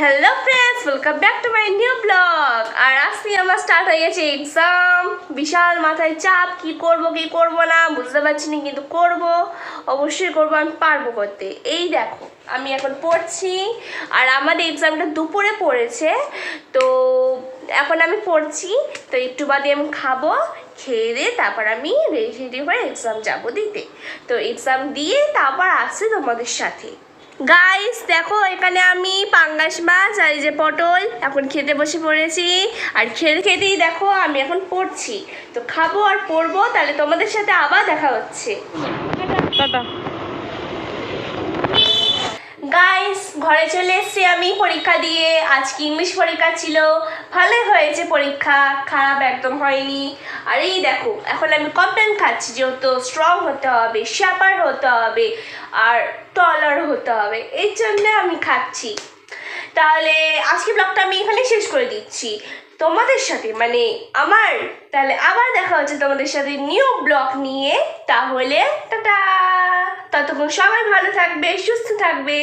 Hello friends welcome back to my new blog আর আজকে আমার start হয়ে গেছে এক্সাম বিশাল মাথায় চাপ, কি করব কি করব না, বুঝতে পারছি না কিন্তু করব। অবশ্যই করব আমি পারব করতে। এই দেখো, আমি এখন পড়ছি। আর আমাদের এক্সামটা দুপুরে পড়েছে। তো এখন আমি পড়ছি। তো একটু বাদে আমি খাব, খেয়ে দিয়ে তারপর আমি রেডি হয়ে এক্সাম যাব দিতে। তো এক্সাম দিয়ে তারপর আসছি তোমাদের সাথে। গাইস দেখো এখানে আমি পাঙ্গাস মাছ আর এই যে পটল এখন খেতে বসে পড়েছি। আর খেতে খেতেই দেখো আমি এখন পড়ছি। তো খাব আর পড়ব তাহলে তোমাদের সাথে আবার দেখা হচ্ছে। গাইস ঘরে চলে এসেছি আমি পরীক্ষা দিয়ে। আজকে ইংলিশ পরীক্ষা ছিল। ভালোই হয়েছে পরীক্ষা খারাপ একদম হয়নি। আর এই দেখো এখন আমি কমপ্লেন খাচ্ছি যেহেতু স্ট্রং হতে হবে শ্যাপার হতে হবে আর টলার হতে হবে। এই জন্য আমি খাচ্ছি। তাহলে আজকে ব্লগটা আমি এখানে শেষ করে দিচ্ছি। তোমাদের সাথে মানে আমার, তাহলে আবার দেখা হচ্ছে তোমাদের সাথে নিউ ব্লগ নিয়ে। তাহলে টাটা! ততক্ষণ সবাই ভালো থাকবে, সুস্থ থাকবে।